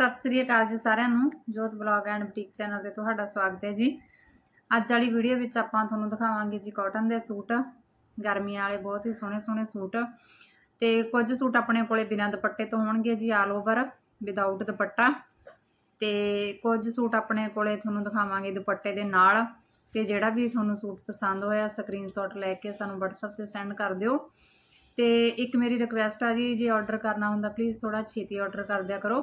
ਸਤਿ ਸ੍ਰੀ ਅਕਾਲ ਜੀ ਸਾਰਿਆਂ ਨੂੰ, ਜੋਤ ਬਲੌਗ ਐਂਡ ਬੁਟੀਕ ਚੈਨਲ ਤੇ ਤੁਹਾਡਾ ਸਵਾਗਤ ਹੈ ਜੀ। ਅੱਜ ਵਾਲੀ ਵੀਡੀਓ ਵਿੱਚ ਆਪਾਂ ਤੁਹਾਨੂੰ ਦਿਖਾਵਾਂਗੇ ਜੀ ਕਾਟਨ ਦੇ ਸੂਟ। ਗਰਮੀਆਂ ਵਾਲੇ ਬਹੁਤ ਹੀ ਸੋਹਣੇ ਸੋਹਣੇ ਸੂਟ। ਤੇ ਕੁਝ ਸੂਟ ਆਪਣੇ ਕੋਲੇ ਬਿਨਾਂ ਦੁਪੱਟੇ ਤੋਂ ਹੋਣਗੇ ਜੀ ਆਲ ਓਵਰ ਵਿਦਆਊਟ ਦੁਪੱਟਾ। ਤੇ ਕੁਝ ਸੂਟ ਆਪਣੇ ਕੋਲੇ ਤੁਹਾਨੂੰ ਦਿਖਾਵਾਂਗੇ ਦੁਪੱਟੇ ਦੇ ਨਾਲ। ਤੇ ਜਿਹੜਾ ਵੀ ਤੁਹਾਨੂੰ ਸੂਟ ਪਸੰਦ ਹੋਇਆ ਸਕਰੀਨਸ਼ਾਟ ਲੈ ਕੇ ਸਾਨੂੰ WhatsApp ਤੇ ਸੈਂਡ ਕਰ ਦਿਓ। ਤੇ ਇੱਕ ਮੇਰੀ ਰਿਕਵੈਸਟ ਆ ਜੀ, ਜੇ ਆਰਡਰ ਕਰਨਾ ਹੁੰਦਾ ਪਲੀਜ਼ ਥੋੜਾ ਛੇਤੀ ਆਰਡਰ ਕਰ ਦਿਆ ਕਰੋ।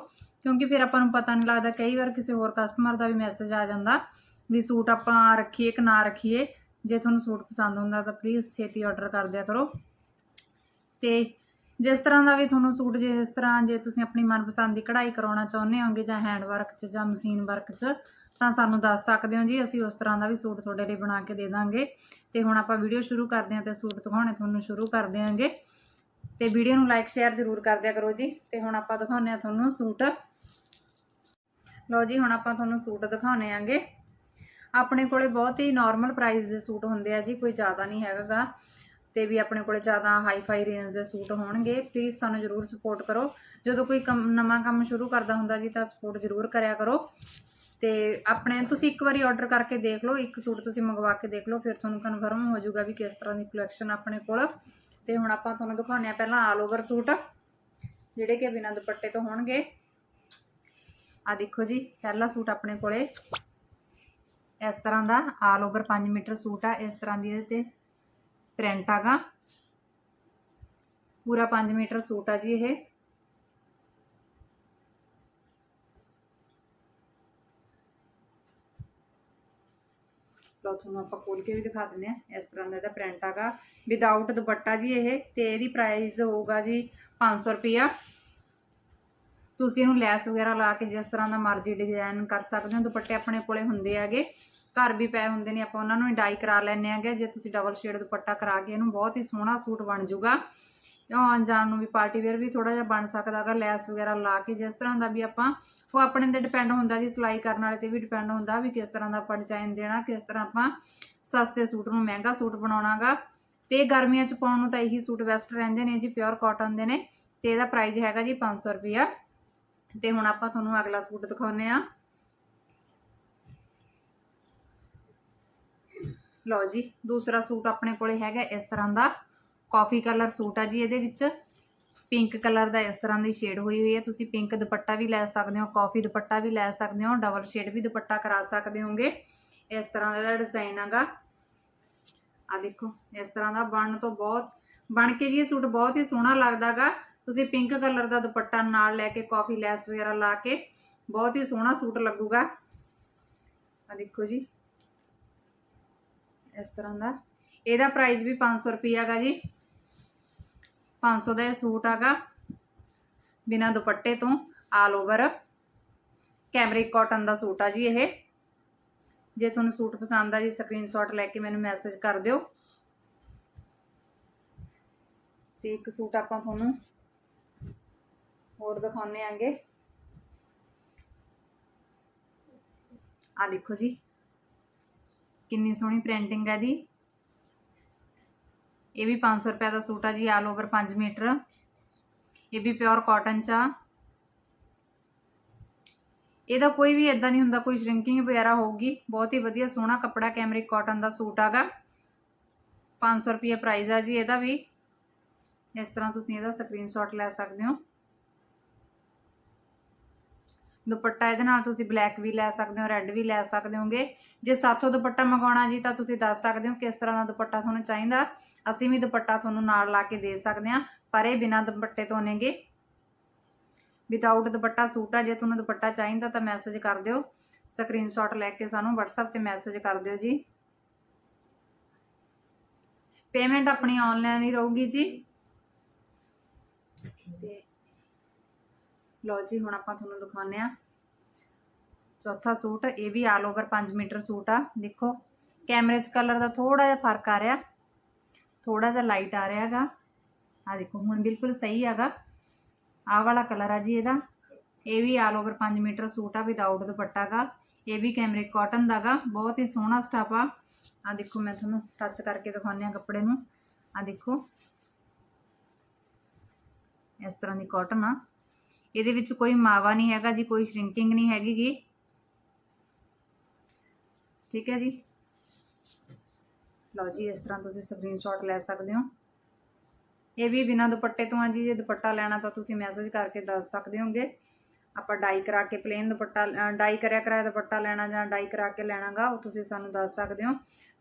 ਕਿਉਂਕਿ ਫਿਰ ਆਪਾਂ ਨੂੰ ਪਤਾ ਨਹੀਂ ਲੱਗਦਾ, ਕਈ ਵਾਰ ਕਿਸੇ ਹੋਰ ਕਸਟਮਰ ਦਾ ਵੀ ਮੈਸੇਜ ਆ ਜਾਂਦਾ ਵੀ ਸੂਟ ਆਪਾਂ ਰੱਖੀਏ ਕਿ ਨਾ ਰੱਖੀਏ। ਜੇ ਤੁਹਾਨੂੰ ਸੂਟ ਪਸੰਦ ਹੁੰਦਾ ਤਾਂ ਪਲੀਜ਼ ਛੇਤੀ ਆਰਡਰ ਕਰ ਦਿਆ ਕਰੋ। ਤੇ ਜਿਸ ਤਰ੍ਹਾਂ ਦਾ ਵੀ ਤੁਹਾਨੂੰ ਸੂਟ ਜੇ ਇਸ ਤਰ੍ਹਾਂ ਜੇ ਤੁਸੀਂ ਆਪਣੀ ਮਨਪਸੰਦ ਦੀ ਕਢਾਈ ਕਰਾਉਣਾ ਚਾਹੁੰਦੇ ਹੋਗੇ ਜਾਂ ਹੈਂਡ ਵਰਕ 'ਚ ਜਾਂ ਮਸ਼ੀਨ ਵਰਕ 'ਚ, ਤਾਂ ਸਾਨੂੰ ਦੱਸ ਸਕਦੇ ਹੋ ਜੀ, ਅਸੀਂ ਉਸ ਤਰ੍ਹਾਂ ਦਾ ਵੀ ਸੂਟ ਤੁਹਾਡੇ ਲਈ ਬਣਾ ਕੇ ਦੇ ਦਾਂਗੇ। ਤੇ ਹੁਣ ਆਪਾਂ ਵੀਡੀਓ ਸ਼ੁਰੂ ਕਰਦੇ ਹਾਂ ਤੇ ਸੂਟ ਦਿਖਾਉਣੇ ਤੁਹਾਨੂੰ ਸ਼ੁਰੂ ਕਰ ਦਿਆਂਗੇ ਤੇ ਵੀਡੀਓ ਨੂੰ ਲਾਈਕ ਸ਼ੇਅਰ ਜ਼ਰੂਰ ਕਰ ਦਿਆ ਕਰੋ ਜੀ। ਤੇ ਹੁਣ ਆਪਾਂ ਦਿਖਾਉਂਦੇ ਆ ਤੁਹਾਨੂੰ ਸੂਟ। ਲਓ ਜੀ, ਹੁਣ ਆਪਾਂ ਤੁਹਾਨੂੰ ਸੂਟ ਦਿਖਾਉਣੇ ਆਂਗੇ। ਆਪਣੇ ਕੋਲੇ ਬਹੁਤ ਹੀ ਨਾਰਮਲ ਪ੍ਰਾਈਸ ਦੇ ਸੂਟ ਹੁੰਦੇ ਆ ਜੀ, ਕੋਈ ਜ਼ਿਆਦਾ ਨਹੀਂ ਹੈਗਾਗਾ ਤੇ ਵੀ ਆਪਣੇ ਕੋਲੇ ਜ਼ਿਆਦਾ ਹਾਈ ਫਾਈ ਰੇਂਜ ਦੇ ਸੂਟ ਹੋਣਗੇ। ਪਲੀਜ਼ ਸਾਨੂੰ ਜ਼ਰੂਰ ਸਪੋਰਟ ਕਰੋ। ਜਦੋਂ ਕੋਈ ਕੰਮ, ਨਵਾਂ ਕੰਮ ਸ਼ੁਰੂ ਕਰਦਾ ਹੁੰਦਾ ਜੀ, ਤਾਂ ਸਪੋਰਟ ਜ਼ਰੂਰ ਕਰਿਆ ਕਰੋ। ਤੇ ਆਪਣੇ, ਤੁਸੀਂ ਇੱਕ ਵਾਰੀ ਆਰਡਰ ਕਰਕੇ ਦੇਖ ਲਓ। ਇੱਕ ਸੂਟ ਤੁਸੀਂ ਮੰਗਵਾ ਕੇ ਦੇਖ ਲਓ, ਫਿਰ ਤੁਹਾਨੂੰ ਕਨਫਰਮ ਹੋ ਜਾਊਗਾ ਵੀ ਕਿਸ ਤਰ੍ਹਾਂ ਦੀ ਕਲੈਕਸ਼ਨ ਆਪਣੇ ਕੋਲ। ਤੇ ਹੁਣ ਆਪਾਂ ਤੁਹਾਨੂੰ ਦਿਖਾਉਂਦੇ ਆ ਪਹਿਲਾਂ ਆਲ ਓਵਰ ਸੂਟ, ਜਿਹੜੇ ਕਿ ਬਿਨਾਂ ਦੁਪੱਟੇ ਤੋਂ ਹੋਣਗੇ। ਆ ਦੇਖੋ ਜੀ, ਪਹਿਲਾ ਸੂਟ ਆਪਣੇ ਕੋਲੇ। ਇਸ ਤਰ੍ਹਾਂ ਦਾ ਆਲ ਓਵਰ 5 ਮੀਟਰ ਸੂਟ ਆ, ਇਸ ਤਰ੍ਹਾਂ ਦੀ ਇਹਦੇ ਤੇ ਪ੍ਰਿੰਟ ਆਗਾ। ਪੂਰਾ 5 ਮੀਟਰ ਸੂਟ ਆ ਜੀ ਇਹ। ਲਓ, ਤੁਹਾਨੂੰ ਆਪਾਂ ਖੋਲ ਕੇ ਵੀ ਦਿਖਾ ਦਿੰਦੇ ਆ, ਇਸ ਤਰ੍ਹਾਂ ਦਾ ਇਹਦਾ ਪ੍ਰਿੰਟ ਆਗਾ। ਵਿਦਆਊਟ ਦੁਪੱਟਾ ਜੀ ਇਹ, ਤੇ ਇਹਦੀ ਪ੍ਰਾਈਸ ਹੋਊਗਾ ਜੀ 500 ਰੁਪਿਆ ਤੁਸੀਂ ਇਹਨੂੰ ਲੈਸ ਵਗੈਰਾ ਲਾ ਕੇ ਜਿਸ ਤਰ੍ਹਾਂ ਦਾ ਮਰਜ਼ੀ ਡਿਜ਼ਾਈਨ ਕਰ ਸਕਦੇ ਹੋ। ਦੁਪੱਟੇ ਆਪਣੇ ਕੋਲੇ ਹੁੰਦੇ ਹੈਗੇ। ਘਰ ਵੀ ਪਏ ਹੁੰਦੇ ਨੇ, ਆਪਾਂ ਉਹਨਾਂ ਨੂੰ ਡਾਈ ਕਰਾ ਲੈਣੇ ਆਗੇ ਜੇ ਤੁਸੀਂ ਡਬਲ ਸ਼ੇਡ ਦੁਪੱਟਾ ਕਰਾ ਕੇ ਇਹਨੂੰ ਬਹੁਤ ਹੀ ਸੋਹਣਾ ਸੂਟ ਬਣ ਜਾਊਗਾ। ਆਉਣ ਜਾਣ ਨੂੰ ਵੀ ਪਾਰਟੀ ਵੇਅਰ ਵੀ ਥੋੜਾ ਜਿਹਾ ਬਣ ਸਕਦਾ ਅਗਰ ਲੈਸ ਵਗੈਰਾ ਲਾ ਕੇ ਜਿਸ ਤਰ੍ਹਾਂ ਦਾ ਵੀ ਆਪਾਂ, ਉਹ ਆਪਣੇ ਤੇ ਡਿਪੈਂਡ ਹੁੰਦਾ ਜੀ, ਸਿਲਾਈ ਕਰਨ ਵਾਲੇ ਤੇ ਵੀ ਡਿਪੈਂਡ ਹੁੰਦਾ ਵੀ ਕਿਸ ਤਰ੍ਹਾਂ ਦਾ ਆਪਾਂ ਡਿਜ਼ਾਈਨ ਦੇਣਾ, ਕਿਸ ਤਰ੍ਹਾਂ ਆਪਾਂ ਸਸਤੇ ਸੂਟ ਨੂੰ ਮਹਿੰਗਾ ਸੂਟ ਬਣਾਉਣਾਗਾ ਤੇ ਗਰਮੀਆਂ 'ਚ ਪਾਉਣ ਨੂੰ ਤਾਂ ਇਹੀ ਸੂਟ ਬੈਸਟ ਰਹਿੰਦੇ ਨੇ ਜੀ ਪਿਓਰ ਕਾਟਨ ਦੇ ਨੇ। ਤੇ ਇਹਦਾ ਪ੍ਰਾਈਸ ਹੈਗਾ ਜੀ 500 ਰੁਪਿਆ ਤੇ ਹੁਣ ਆਪਾਂ ਤੁਹਾਨੂੰ ਅਗਲਾ ਸੂਟ ਦਿਖਾਉਨੇ ਆ ਲਓ ਜੀ, ਦੂਸਰਾ ਸੂਟ ਆਪਣੇ ਕੋਲੇ ਹੈਗਾ ਇਸ ਤਰ੍ਹਾਂ ਦਾ। ਕਾਫੀ ਕਲਰ ਸੂਟ ਆ ਜੀ ਇਹਦੇ ਵਿੱਚ। ਪਿੰਕ ਕਲਰ ਦਾ ਇਸ ਤਰ੍ਹਾਂ ਦੀ ਸ਼ੇਡ ਹੋਈ ਹੋਈ ਹੈ। ਤੁਸੀਂ ਪਿੰਕ ਦੁਪੱਟਾ ਵੀ ਲੈ ਸਕਦੇ ਹੋ ਕਾਫੀ ਦੁਪੱਟਾ ਵੀ ਲੈ ਸਕਦੇ ਹੋ ਡਬਲ ਸ਼ੇਡ ਵੀ ਦੁਪੱਟਾ ਕਰਾ ਸਕਦੇ ਹੋਗੇ। ਇਸ ਤਰ੍ਹਾਂ ਦਾ ਡਿਜ਼ਾਈਨ ਹੈਗਾ। ਆ ਦੇਖੋ, ਇਸ ਤਰ੍ਹਾਂ ਦਾ ਬਣਨ ਤੋਂ ਬਹੁਤ ਬਣ ਕੇ ਜੀ ਇਹ ਸੂਟ ਬਹੁਤ ਹੀ ਸੋਹਣਾ ਲੱਗਦਾਗਾ ਤੁਸੀਂ ਪਿੰਕ ਕਲਰ ਦਾ ਦੁਪੱਟਾ ਨਾਲ ਲੈ ਕੇ ਕਾਫੀ ਲੈਸ ਵਗੈਰਾ ਲਾ ਕੇ ਬਹੁਤ ਹੀ ਸੋਹਣਾ ਸੂਟ ਲੱਗੂਗਾ। ਆ ਦੇਖੋ ਜੀ। ਇਸ ਤਰ੍ਹਾਂ ਦਾ। ਇਹਦਾ ਪ੍ਰਾਈਸ ਵੀ 500 ਰੁਪਏ ਹੈਗਾ ਜੀ। 500 ਦਾ ਇਹ ਸੂਟ ਹੈਗਾ ਬਿਨਾ ਦੁਪੱਟੇ ਤੋਂ ਆਲ ਓਵਰ ਕੈਮਰਿਕ ਕਾਟਨ ਦਾ ਸੂਟ ਆ ਜੀ ਇਹ। ਜੇ ਤੁਹਾਨੂੰ ਸੂਟ ਪਸੰਦ ਆ ਜੀ ਸਕਰੀਨਸ਼ਾਟ ਲੈ ਕੇ ਮੈਨੂੰ ਮੈਸੇਜ ਕਰ ਦਿਓ। ਤੇ ਇੱਕ ਸੂਟ ਆਪਾਂ ਤੁਹਾਨੂੰ ਹੋਰ ਦਿਖਾਉਣੇ ਆਂਗੇ। ਆ ਦੇਖੋ ਜੀ। ਕਿੰਨੀ ਸੋਹਣੀ ਪ੍ਰਿੰਟਿੰਗ ਹੈ ਦੀ ਇਹ ਵੀ 500 ਰੁਪਏ ਦਾ ਸੂਟ ਆ ਜੀ ਆਲ ਓਵਰ 5 ਮੀਟਰ। ਇਹ ਵੀ ਪਿਓਰ ਕਾਟਨ ਚ ਆ। ਇਹਦਾ ਕੋਈ ਵੀ ਇਦਾਂ ਨਹੀਂ ਹੁੰਦਾ, ਕੋਈ ਸ਼ਰਿੰਕਿੰਗ ਵਗੈਰਾ ਹੋਊਗੀ। ਬਹੁਤ ਹੀ ਵਧੀਆ ਸੋਹਣਾ ਕੱਪੜਾ ਕੈਮਰਿਕ ਕਾਟਨ ਦਾ ਸੂਟ ਆਗਾ। 500 ਰੁਪਏ ਪ੍ਰਾਈਸ ਆ ਜੀ ਇਹਦਾ ਵੀ। ਇਸ ਤਰ੍ਹਾਂ ਤੁਸੀਂ ਇਹਦਾ ਸਕਰੀਨਸ਼ਾਟ ਲੈ ਸਕਦੇ ਹੋ। ਦੁਪੱਟਾ ਇਹਦੇ ਨਾਲ ਤੁਸੀਂ ਬਲੈਕ ਵੀ ਲੈ ਸਕਦੇ ਹੋ ਰੈੱਡ ਵੀ ਲੈ ਸਕਦੇ ਹੋਗੇ। ਜੇ ਸਾਥੋਂ ਦੁਪੱਟਾ ਮੰਗਾਉਣਾ ਜੀ ਤਾਂ ਤੁਸੀਂ ਦੱਸ ਸਕਦੇ ਹੋ ਕਿਸ ਤਰ੍ਹਾਂ ਦਾ ਦੁਪੱਟਾ ਤੁਹਾਨੂੰ ਚਾਹੀਦਾ। ਅਸੀਂ ਵੀ ਦੁਪੱਟਾ ਤੁਹਾਨੂੰ ਨਾਲ ਲਾ ਕੇ ਦੇ ਸਕਦੇ ਹਾਂ ਪਰ ਇਹ ਬਿਨਾਂ ਦੁਪੱਟੇ ਤੋਂ ਨੇਗੇ। ਵਿਦਆਊਟ ਦੁਪੱਟਾ ਸੂਟ ਆ ਜੇ ਤੁਹਾਨੂੰ ਦੁਪੱਟਾ ਚਾਹੀਦਾ ਤਾਂ ਮੈਸੇਜ ਕਰ ਦਿਓ। ਸਕਰੀਨਸ਼ਾਟ ਲੈ ਕੇ ਸਾਨੂੰ WhatsApp ਤੇ ਮੈਸੇਜ ਕਰ ਦਿਓ ਜੀ। ਪੇਮੈਂਟ ਆਪਣੀ ਆਨਲਾਈਨ ਹੀ ਰਹੂਗੀ ਜੀ। ਤੇ ਲਓ ਜੀ ਹੁਣ ਆਪਾਂ ਤੁਹਾਨੂੰ ਦਿਖਾਉਂਦੇ ਆ ਚੌਥਾ ਸੂਟ, ਇਹ ਵੀ ਆਲ ਓਵਰ 5 ਮੀਟਰ ਸੂਟ ਆ। ਦੇਖੋ, ਕੈਮਰੇ 'ਚ ਕਲਰ ਦਾ ਥੋੜਾ ਜਿਹਾ ਫ਼ਰਕ ਆ ਰਿਹਾ। ਥੋੜਾ ਜਿਹਾ ਲਾਈਟ ਆ ਰਿਹਾ ਹੈਗਾ। ਆ ਦੇਖੋ, ਹੁਣ ਬਿਲਕੁਲ ਸਹੀ ਹੈਗਾ। ਆਹ ਵਾਲਾ ਕਲਰ ਆ ਜੀ ਇਹਦਾ। ਇਹ ਵੀ ਆਲ ਓਵਰ 5 ਮੀਟਰ ਸੂਟ ਆ ਵਿਦਆਊਟ ਦੁਪੱਟਾ ਗਾ। ਇਹ ਵੀ ਕੈਮਰੇ ਕਾਟਨ ਦਾ ਗਾ। ਬਹੁਤ ਹੀ ਸੋਹਣਾ ਸਟਾਫ ਆ। ਆ ਦੇਖੋ, ਮੈਂ ਤੁਹਾਨੂੰ ਟੱਚ ਕਰਕੇ ਦਿਖਾਉਂਦੀ ਆ ਕੱਪੜੇ ਨੂੰ। ਆ ਦੇਖੋ। ਇਸ ਤਰ੍ਹਾਂ ਦੀ ਕਾਟਨ ਆ। ਇਹਦੇ ਵਿੱਚ ਕੋਈ ਮਾਵਾ ਨਹੀਂ ਹੈਗਾ ਜੀ, ਕੋਈ ਸ਼ਰਿੰਕਿੰਗ ਨਹੀਂ ਹੈਗੀ ਗੀ। ਠੀਕ ਹੈ ਜੀ। ਲਓ ਜੀ, ਇਸ ਤਰ੍ਹਾਂ ਤੁਸੀਂ ਸਕਰੀਨਸ਼ਾਟ ਲੈ ਸਕਦੇ ਹੋ। ਇਹ ਵੀ ਬਿਨਾਂ ਦੁਪੱਟੇ ਤੋਂ ਆ ਜੀ, ਜੇ ਦੁਪੱਟਾ ਲੈਣਾ ਤਾਂ ਤੁਸੀਂ ਮੈਸੇਜ ਕਰਕੇ ਦੱਸ ਸਕਦੇ ਹੋਗੇ। ਆਪਾਂ ਡਾਈ ਕਰਾ ਕੇ ਪਲੇਨ ਦੁਪੱਟਾ ਡਾਈ ਕਰਿਆ ਕਰਾਇਆ ਦੁਪੱਟਾ ਲੈਣਾ ਜਾਂ ਡਾਈ ਕਰਾ ਕੇ ਲੈਣਾਗਾ, ਉਹ ਤੁਸੀਂ ਸਾਨੂੰ ਦੱਸ ਸਕਦੇ ਹੋ।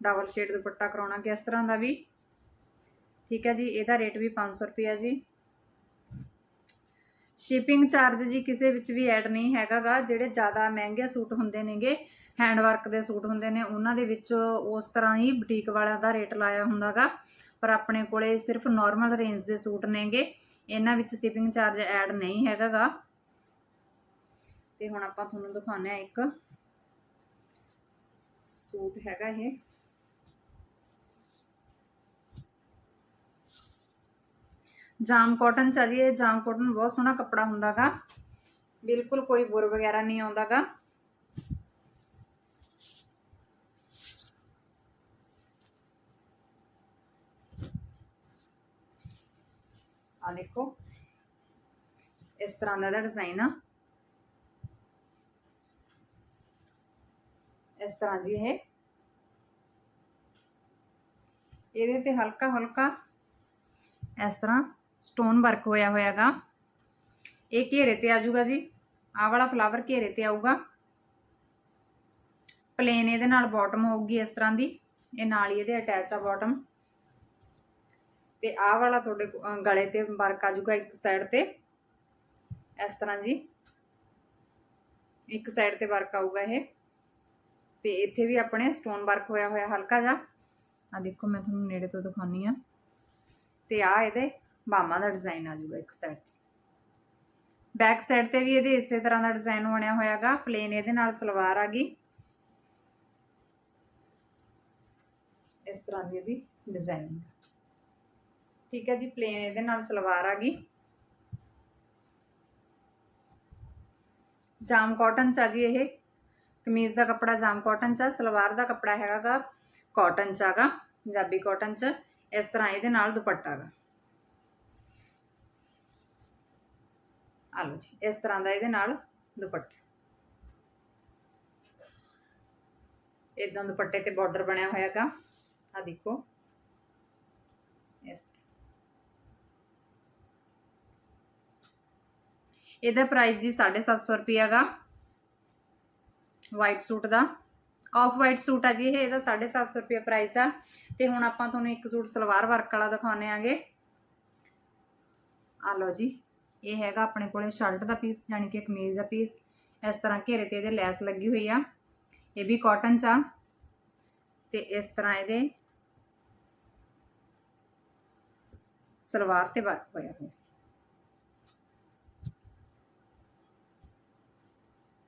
ਡਬਲ ਸ਼ੇਡ ਦੁਪੱਟਾ ਕਰਾਉਣਾ ਕਿਸ ਤਰ੍ਹਾਂ ਦਾ ਵੀ। ਠੀਕ ਹੈ ਜੀ, ਇਹਦਾ ਰੇਟ ਵੀ 500 ਰੁਪਏ ਜੀ। ਸ਼ਿਪਿੰਗ ਚਾਰਜ ਜੀ ਕਿਸੇ ਵਿੱਚ ਵੀ ਐਡ ਨਹੀਂ ਹੈਗਾਗਾ, ਜਿਹੜੇ ਜ਼ਿਆਦਾ ਮਹਿੰਗੇ ਸੂਟ ਹੁੰਦੇ ਨੇਗੇ ਹੈਂਡ ਵਰਕ ਦੇ ਸੂਟ ਹੁੰਦੇ ਨੇ, ਉਹਨਾਂ ਦੇ ਵਿੱਚ ਉਸ ਤਰ੍ਹਾਂ ਹੀ ਬੁਟੀਕ ਵਾਲਿਆਂ ਦਾ ਰੇਟ ਲਾਇਆ ਹੁੰਦਾਗਾ। ਪਰ ਆਪਣੇ ਕੋਲੇ ਸਿਰਫ ਨਾਰਮਲ ਰੇਂਜ ਦੇ ਸੂਟ ਨੇਗੇ, ਇਹਨਾਂ ਵਿੱਚ ਸ਼ਿਪਿੰਗ ਚਾਰਜ ਐਡ ਨਹੀਂ ਹੈਗਾਗਾ। ਤੇ ਹੁਣ ਆਪਾਂ ਤੁਹਾਨੂੰ ਦਿਖਾਉਂਦੇ ਆ ਇੱਕ ਸੂਟ ਹੈਗਾ ਇਹ। ਜਾਮ ਕਾਟਨ ਚ ਜਾਮ ਕਾਟਨ ਬਹੁਤ ਸੋਹਣਾ ਕੱਪੜਾ ਹੁੰਦਾਗਾ। ਬਿਲਕੁਲ ਕੋਈ ਬੁਰ ਵਗੈਰਾ ਨਹੀਂ ਆਉਂਦਾਗਾ। ਆ ਦੇਖੋ ਇਸ ਤਰ੍ਹਾਂ ਦਾ ਡਿਜ਼ਾਈਨ ਆ ਇਸ ਤਰ੍ਹਾਂ ਜੀ ਇਹ ਇਹਦੇ ਤੇ ਹਲਕਾ ਹਲਕਾ ਇਸ ਤਰ੍ਹਾਂ ਸਟੋਨ ਵਰਕ ਹੋਇਆ ਹੋਇਆਗਾ ਇਹ ਘੇਰੇ ਤੇ ਆ ਜਾਊਗਾ ਜੀ ਆਹ ਵਾਲਾ ਫਲਾਵਰ ਘੇਰੇ ਤੇ ਆਊਗਾ ਪਲੇਨ ਇਹਦੇ ਨਾਲ ਬਾਟਮ ਹੋਊਗੀ ਇਸ ਤਰ੍ਹਾਂ ਦੀ ਇਹ ਨਾਲ ਹੀ ਇਹਦੇ ਅਟੈਚ ਆ ਬਾਟਮ ਤੇ ਆਹ ਵਾਲਾ ਤੁਹਾਡੇ ਕੋ- ਗਲੇ ਤੇ ਵਰਕ ਆ ਜਾਊਗਾ ਇੱਕ ਸਾਈਡ ਤੇ। ਇਸ ਤਰ੍ਹਾਂ ਜੀ। ਇੱਕ ਸਾਈਡ ਤੇ ਵਰਕ ਆਊਗਾ ਇਹ। ਤੇ ਇੱਥੇ ਵੀ ਆਪਣੇ ਸਟੋਨ ਵਰਕ ਹੋਇਆ ਹੋਇਆ ਹਲਕਾ ਜਿਹਾ। ਆ ਦੇਖੋ, ਮੈਂ ਤੁਹਾਨੂੰ ਨੇੜੇ ਤੋਂ ਦਿਖਾਉਣੀ ਆ ਤੇ ਆ ਇਹਦੇ ਬਾਹਾਂ ਦਾ ਡਿਜ਼ਾਈਨ ਆ ਜਾਊਗਾ ਇੱਕ ਸਾਈਡ ਤੇ। ਬੈਕ ਸਾਈਡ ਤੇ ਵੀ ਇਹਦੇ ਇਸੇ ਤਰ੍ਹਾਂ ਦਾ ਡਿਜ਼ਾਈਨ ਬਣਿਆ ਹੋਇਆਗਾ। ਪਲੇਨ ਇਹਦੇ ਨਾਲ ਸਲਵਾਰ ਆ ਗਈ। ਇਸ ਤਰ੍ਹਾਂ ਦੀ ਇਹਦੀ ਡਿਜ਼ਾਈਨ ਠੀਕ ਹੈ ਜੀ ਪਲੇਨ ਇਹਦੇ ਨਾਲ ਸਲਵਾਰ ਆ ਗਈ। ਜਾਮ ਕਾਟਨ ਚ ਆ ਜੀ ਇਹ। ਕਮੀਜ਼ ਦਾ ਕੱਪੜਾ ਜਾਮ ਕਾਟਨ ਚ ਸਲਵਾਰ ਦਾ ਕੱਪੜਾ ਹੈਗਾਗਾ ਕਾਟਨ ਚ ਆਗਾ, ਪੰਜਾਬੀ ਕਾਟਨ ਚ। ਇਸ ਤਰ੍ਹਾਂ ਇਹਦੇ ਨਾਲ ਦੁਪੱਟਾ ਗਾ। ਆ ਲਓ ਜੀ, ਇਸ ਤਰ੍ਹਾਂ ਦਾ ਇਹਦੇ ਨਾਲ ਦੁਪੱਟਾ। ਇਦਾਂ ਦੁਪੱਟੇ ਤੇ ਬਾਰਡਰ ਬਣਿਆ ਹੋਇਆਗਾ। ਆ ਦੇਖੋ। ਇਸ ਇਹਦਾ ਪ੍ਰਾਈਸ ਜੀ 750 ਰੁਪਿਆਗਾ ਵਾਈਟ ਸੂਟ ਦਾ। ਆਫ ਵਾਈਟ ਸੂਟ ਆ ਜੀ ਇਹ, ਇਹਦਾ 750 ਰੁਪਏ ਪ੍ਰਾਈਸ ਆ। ਤੇ ਹੁਣ ਆਪਾਂ ਤੁਹਾਨੂੰ ਇੱਕ ਸੂਟ ਸਲਵਾਰ ਵਰਕ ਵਾਲਾ ਦਿਖਾਉਣੇ ਆਗੇ। ਆ ਲਓ ਜੀ, ਇਹ ਹੈਗਾ ਆਪਣੇ ਕੋਲੇ ਸ਼ਰਟ ਦਾ ਪੀਸ ਜਾਨੀ ਕਿ ਕਮੀਜ਼ ਦਾ ਪੀਸ ਇਸ ਤਰ੍ਹਾਂ ਘੇਰੇ ਤੇ ਇਹਦੇ ਲੈਸ ਲੱਗੀ ਹੋਈ ਆ। ਇਹ ਵੀ ਕਾਟਨ ਚ ਆ। ਤੇ ਇਸ ਤਰ੍ਹਾਂ ਇਹਦੇ ਸਲਵਾਰ ਤੇ ਵਰਕ ਹੋਇਆ ਹੋਇਆ।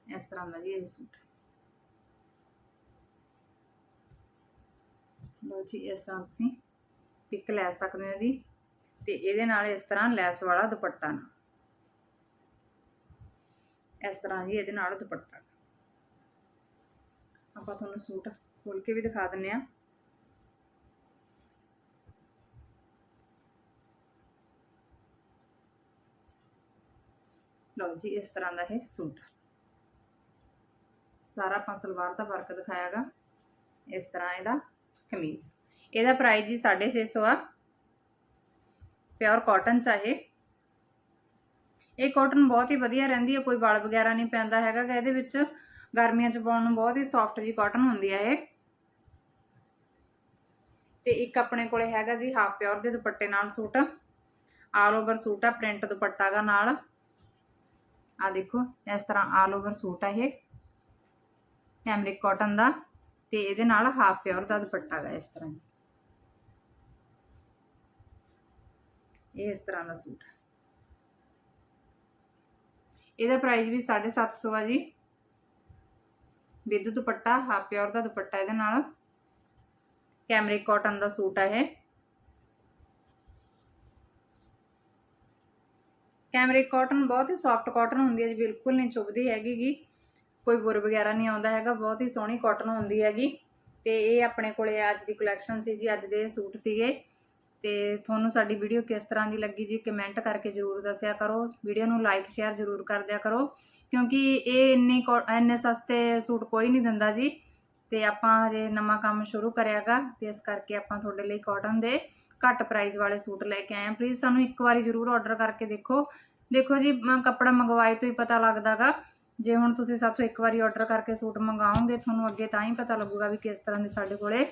ਇਸ ਤਰ੍ਹਾਂ ਦਾ ਜੀ ਇਹ ਸੂਟ ਲਓ ਜੀ ਇਸ ਤਰ੍ਹਾਂ ਤੁਸੀਂ ਪਿਕ ਲੈ ਸਕਦੇ ਹੋ ਇਹਦੀ ਤੇ ਇਹਦੇ ਨਾਲ ਇਸ ਤਰ੍ਹਾਂ ਲੈਸ ਵਾਲਾ ਦੁਪੱਟਾ ਨਾ ਇਸ ਤਰ੍ਹਾਂ ਜੀ ਇਹਦੇ ਨਾਲ ਦੁਪੱਟਾ ਆਪਾਂ ਤੁਹਾਨੂੰ ਸੂਟ ਖੋਲ ਕੇ ਵੀ ਦਿਖਾ ਦਿੰਨੇ ਆ ਲਓ ਜੀ ਇਸ ਤਰ੍ਹਾਂ ਦਾ ਇਹ ਸੂਟ ਸਾਰਾ ਆਪਾਂ ਸਲਵਾਰ ਦਾ ਵਰਕ ਦਿਖਾਇਆਗਾ, ਇਸ ਤਰ੍ਹਾਂ ਇਹਦਾ ਕਮੀਜ਼। ਇਹਦਾ ਪ੍ਰਾਈਸ ਜੀ 650 ਆ। ਪਿਓਰ ਕਾਟਨ ਚ ਆ ਇਹ। ਇਹ ਕਾਟਨ ਬਹੁਤ ਹੀ ਵਧੀਆ ਰਹਿੰਦੀ ਹੈ ਕੋਈ ਵਲ ਵਗੈਰਾ ਨਹੀਂ ਪੈਂਦਾ ਹੈਗਾ ਗਾ ਇਹਦੇ ਵਿੱਚ। ਗਰਮੀਆਂ ਚ ਪਾਉਣ ਨੂੰ ਬਹੁਤ ਹੀ ਸੌਫਟ ਜੀ ਕਾਟਨ ਹੁੰਦੀ ਹੈ ਇਹ। ਤੇ ਇੱਕ ਆਪਣੇ ਕੋਲੇ ਹੈਗਾ ਜੀ ਹਾਫ ਪਿਓਰ ਦੇ ਦੁਪੱਟੇ ਨਾਲ ਸੂਟ। ਆਲ ਓਵਰ ਸੂਟ ਆ ਪ੍ਰਿੰਟ ਦੁਪੱਟਾ ਦਾ ਨਾਲ। ਆ ਦੇਖੋ, ਇਸ ਤਰ੍ਹਾਂ ਆਲ ਓਵਰ ਸੂਟ ਆ ਇਹ। ਕੈਮਰਿਕ ਕਾਟਨ ਦਾ ਤੇ ਇਹਦੇ ਨਾਲ ਹਾਫ ਪਿਓਰ ਦਾ ਦੁਪੱਟਾ ਹੈ ਇਸ ਤਰ੍ਹਾਂ ਇਹ ਇਸ ਤਰ੍ਹਾਂ ਦਾ ਸੂਟ ਇਹਦਾ ਪ੍ਰਾਈਸ ਵੀ 750 ਆ ਜੀ। ਵਿਦ ਦੁਪੱਟਾ ਹਾਫ ਪਿਓਰ ਦਾ ਦੁਪੱਟਾ ਇਹਦੇ ਨਾਲ। ਕੈਮਰਿਕ ਕਾਟਨ ਦਾ ਸੂਟ ਆ ਇਹ। ਕੈਮਰਿਕ ਕਾਟਨ ਬਹੁਤ ਹੀ ਸੌਫਟ ਕਾਟਨ ਹੁੰਦੀ ਹੈ ਜੀ, ਬਿਲਕੁਲ ਨਹੀਂ ਚੁਭਦੀ ਹੈਗੀ ਗੀ। ਕੋਈ ਬੁਰ ਵਗੈਰਾ ਨਹੀਂ ਆਉਂਦਾ ਹੈਗਾ, ਬਹੁਤ ਹੀ ਸੋਹਣੀ ਕਾਟਨ ਹੁੰਦੀ ਹੈਗੀ। ਤੇ ਇਹ ਆਪਣੇ ਕੋਲੇ ਅੱਜ ਦੀ ਕਲੈਕਸ਼ਨ ਸੀ ਜੀ, ਅੱਜ ਦੇ ਸੂਟ ਸੀਗੇ। ਤੇ ਤੁਹਾਨੂੰ ਸਾਡੀ ਵੀਡੀਓ ਕਿਸ ਤਰ੍ਹਾਂ ਦੀ ਲੱਗੀ ਜੀ ਕਮੈਂਟ ਕਰਕੇ ਜਰੂਰ ਦੱਸਿਆ ਕਰੋ। ਵੀਡੀਓ ਨੂੰ ਲਾਈਕ ਸ਼ੇਅਰ ਜਰੂਰ ਕਰ ਦਿਆ ਕਰੋ। ਕਿਉਂਕਿ ਇਹ ਇੰਨੀ ਕੋ- ਇੰਨੇ ਸਸਤੇ ਸੂਟ ਕੋਈ ਨਹੀਂ ਦਿੰਦਾ ਜੀ। ਤੇ ਆਪਾਂ ਹਜੇ ਨਵਾਂ ਕੰਮ ਸ਼ੁਰੂ ਕਰਿਆਗਾ ਤੇ ਇਸ ਕਰਕੇ ਆਪਾਂ ਤੁਹਾਡੇ ਲਈ ਕਾਟਨ ਦੇ ਘੱਟ ਪ੍ਰਾਈਸ ਵਾਲੇ ਸੂਟ ਲੈ ਕੇ ਆਏ ਹਾਂ। ਪਲੀਜ਼ ਸਾਨੂੰ ਇੱਕ ਵਾਰੀ ਜਰੂਰ ਆਰਡਰ ਕਰਕੇ ਦੇਖੋ। ਦੇਖੋ ਜੀ ਕੱਪੜਾ ਮੰਗਵਾਏ ਤੋਂ ਹੀ ਪਤਾ ਲੱਗਦਾਗਾ ਜੇ ਹੁਣ ਤੁਸੀਂ ਸਾਥੋਂ ਇੱਕ ਵਾਰੀ ਆਰਡਰ ਕਰਕੇ ਸੂਟ ਮੰਗਾਓਗੇ, ਤੁਹਾਨੂੰ ਅੱਗੇ ਤਾਂ ਹੀ ਪਤਾ ਲੱਗੂਗਾ ਵੀ ਕਿਸ ਤਰ੍ਹਾਂ ਦੀ ਸਾਡੇ ਕੋਲੇ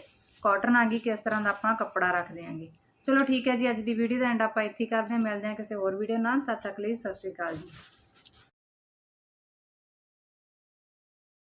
ਕਾਟਨ ਆ ਗਈ, ਕਿਸ ਤਰ੍ਹਾਂ ਦਾ ਆਪਾਂ ਕੱਪੜਾ ਰੱਖਦੇ ਆਂਗੇ ਚਲੋ ਠੀਕ ਹੈ ਜੀ, ਅੱਜ ਦੀ ਵੀਡੀਓ ਦਾ ਐਂਡ ਆਪਾਂ ਇੱਥੇ ਹੀ ਕਰਦੇ ਹਾਂ। ਮਿਲਦੇ ਹਾਂ ਕਿਸੇ ਹੋਰ ਵੀਡੀਓ ਨਾਲ। ਤਦ ਤੱਕ ਲਈ ਸਤਿ ਸ਼੍ਰੀ ਅਕਾਲ ਜੀ।